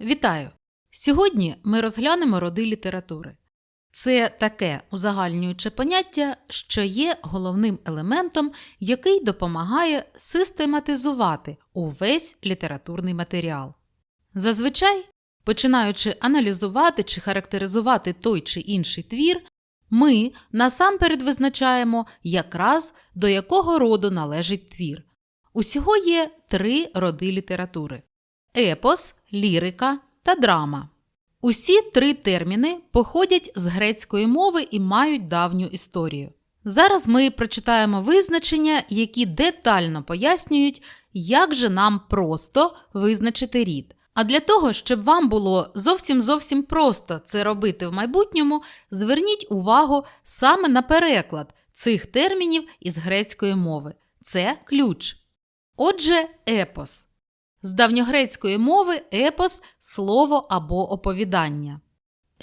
Вітаю! Сьогодні ми розглянемо роди літератури. Це таке узагальнююче поняття, що є головним елементом, який допомагає систематизувати увесь літературний матеріал. Зазвичай, починаючи аналізувати чи характеризувати той чи інший твір, ми насамперед визначаємо якраз до якого роду належить твір. Усього є три роди літератури епос, лірика та драма. Усі три терміни походять з грецької мови і мають давню історію. Зараз ми прочитаємо визначення, які детально пояснюють, як же нам просто визначити рід. А для того, щоб вам було зовсім зовсім просто це робити в майбутньому, зверніть увагу саме на переклад цих термінів із грецької мови. Це ключ. Отже, епос. З давньогрецької мови епос слово або оповідання.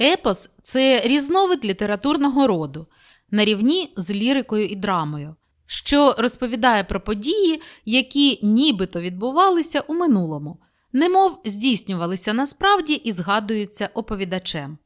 Епос це різновид літературного роду на рівні з лірикою і драмою, що розповідає про події, які нібито відбувалися у минулому, немов здійснювалися насправді і згадуються оповідачем.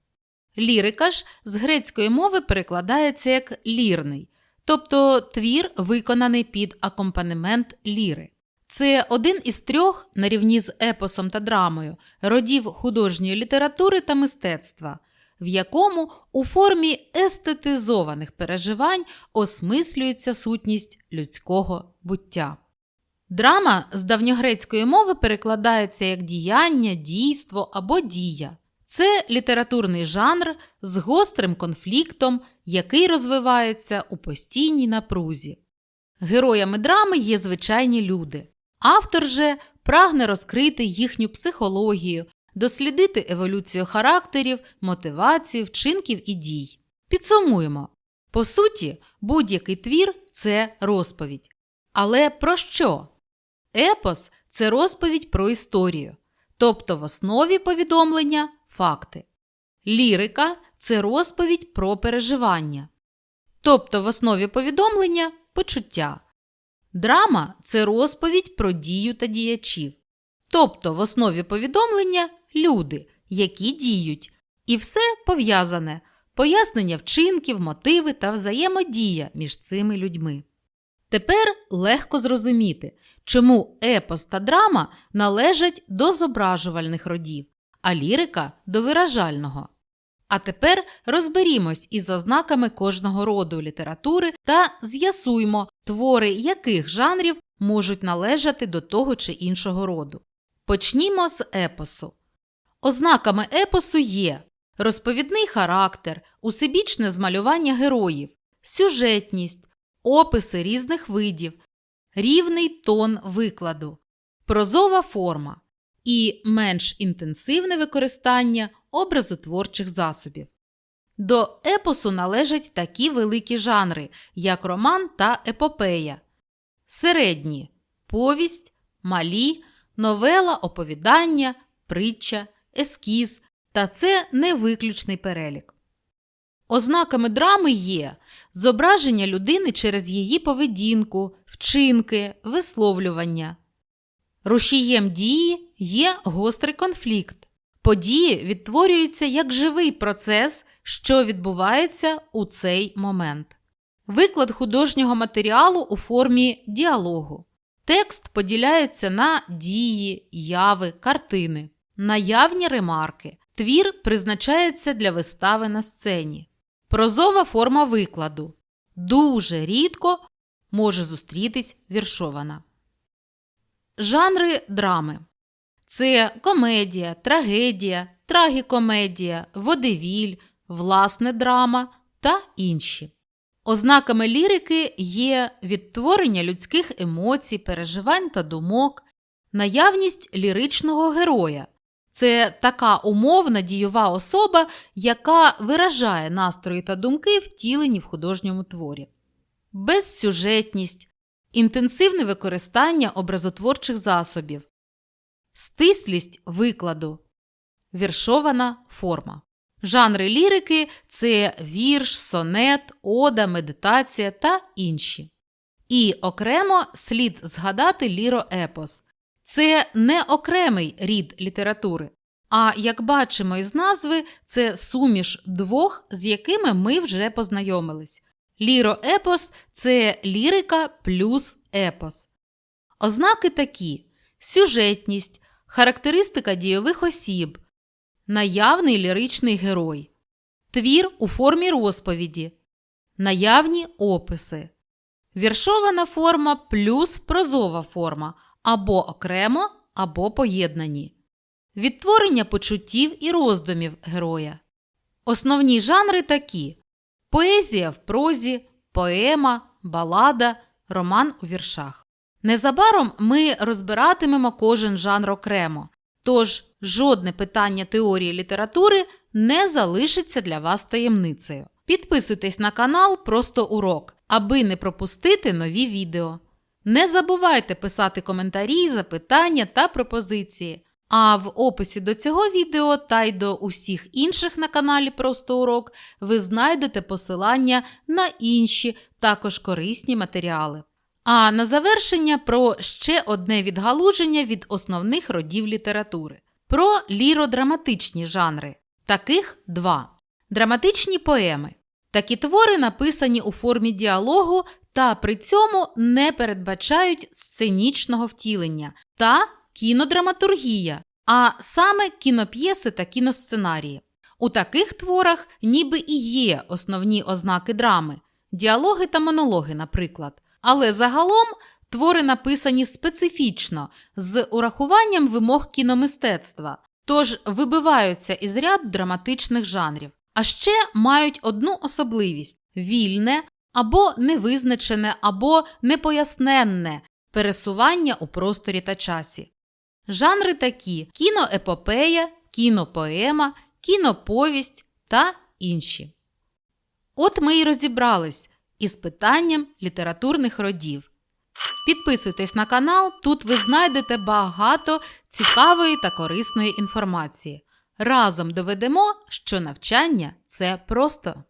Лірика ж з грецької мови перекладається як лірний, тобто твір, виконаний під акомпанемент ліри. Це один із трьох, на рівні з епосом та драмою, родів художньої літератури та мистецтва, в якому у формі естетизованих переживань осмислюється сутність людського буття. Драма з давньогрецької мови перекладається як діяння, дійство або дія. Це літературний жанр з гострим конфліктом, який розвивається у постійній напрузі. Героями драми є звичайні люди. Автор же прагне розкрити їхню психологію, дослідити еволюцію характерів, мотивацію, вчинків і дій. Підсумуємо. По суті, будь-який твір це розповідь. Але про що? Епос це розповідь про історію, тобто в основі повідомлення факти. Лірика це розповідь про переживання, тобто в основі повідомлення почуття. Драма це розповідь про дію та діячів, тобто в основі повідомлення люди, які діють, і все пов'язане пояснення вчинків, мотиви та взаємодія між цими людьми. Тепер легко зрозуміти, чому епос та драма належать до зображувальних родів, а лірика до виражального. А тепер розберімось із ознаками кожного роду літератури та з'ясуймо, твори яких жанрів можуть належати до того чи іншого роду. Почнімо з епосу. Ознаками епосу є розповідний характер, усебічне змалювання героїв, сюжетність, описи різних видів, рівний тон викладу, прозова форма і менш інтенсивне використання образотворчих засобів. До епосу належать такі великі жанри, як роман та епопея, середні повість, малі, новела, оповідання, притча, ескіз, та це не виключний перелік. Ознаками драми є зображення людини через її поведінку, вчинки, висловлювання. Рушієм дії є гострий конфлікт. Події відтворюються як живий процес, що відбувається у цей момент. Виклад художнього матеріалу у формі діалогу. Текст поділяється на дії, яви, картини, наявні ремарки. Твір призначається для вистави на сцені. Прозова форма викладу. Дуже рідко може зустрітись віршована. Жанри драми це комедія, трагедія, трагікомедія, водевіль, власне драма та інші. Ознаками лірики є відтворення людських емоцій, переживань та думок, наявність ліричного героя. Це така умовна дієва особа, яка виражає настрої та думки, втілені в художньому творі. Безсюжетність, інтенсивне використання образотворчих засобів, стислість викладу, віршована форма. Жанри лірики це вірш, сонет, ода, медитація та інші. І окремо слід згадати ліроепос. Це не окремий рід літератури. А як бачимо із назви, це суміш двох, з якими ми вже познайомились. Ліроепос це лірика плюс епос. Ознаки такі: сюжетність, характеристика дійових осіб, наявний ліричний герой, твір у формі розповіді, наявні описи, віршована форма плюс прозова форма. Або окремо, або поєднані, відтворення почуттів і роздумів героя. Основні жанри такі: поезія в прозі, поема, балада, роман у віршах. Незабаром ми розбиратимемо кожен жанр окремо, тож жодне питання теорії літератури не залишиться для вас таємницею. Підписуйтесь на канал Просто урок, аби не пропустити нові відео. Не забувайте писати коментарі, запитання та пропозиції. А в описі до цього відео та й до усіх інших на каналі Просто урок ви знайдете посилання на інші також корисні матеріали. А на завершення про ще одне відгалуження від основних родів літератури. Про ліродраматичні жанри. Таких два. Драматичні поеми. Такі твори написані у формі діалогу та при цьому не передбачають сценічного втілення та кінодраматургія, а саме кіноп'єси та кіносценарії. У таких творах ніби і є основні ознаки драми, діалоги та монологи, наприклад. Але загалом твори написані специфічно, з урахуванням вимог кіномистецтва, тож вибиваються із ряду драматичних жанрів. А ще мають одну особливість вільне або невизначене, або непоясненне пересування у просторі та часі. Жанри такі кіноепопея, кінопоема, кіноповість та інші. От ми і розібрались із питанням літературних родів. Підписуйтесь на канал, тут ви знайдете багато цікавої та корисної інформації. Разом доведемо, що навчання це просто.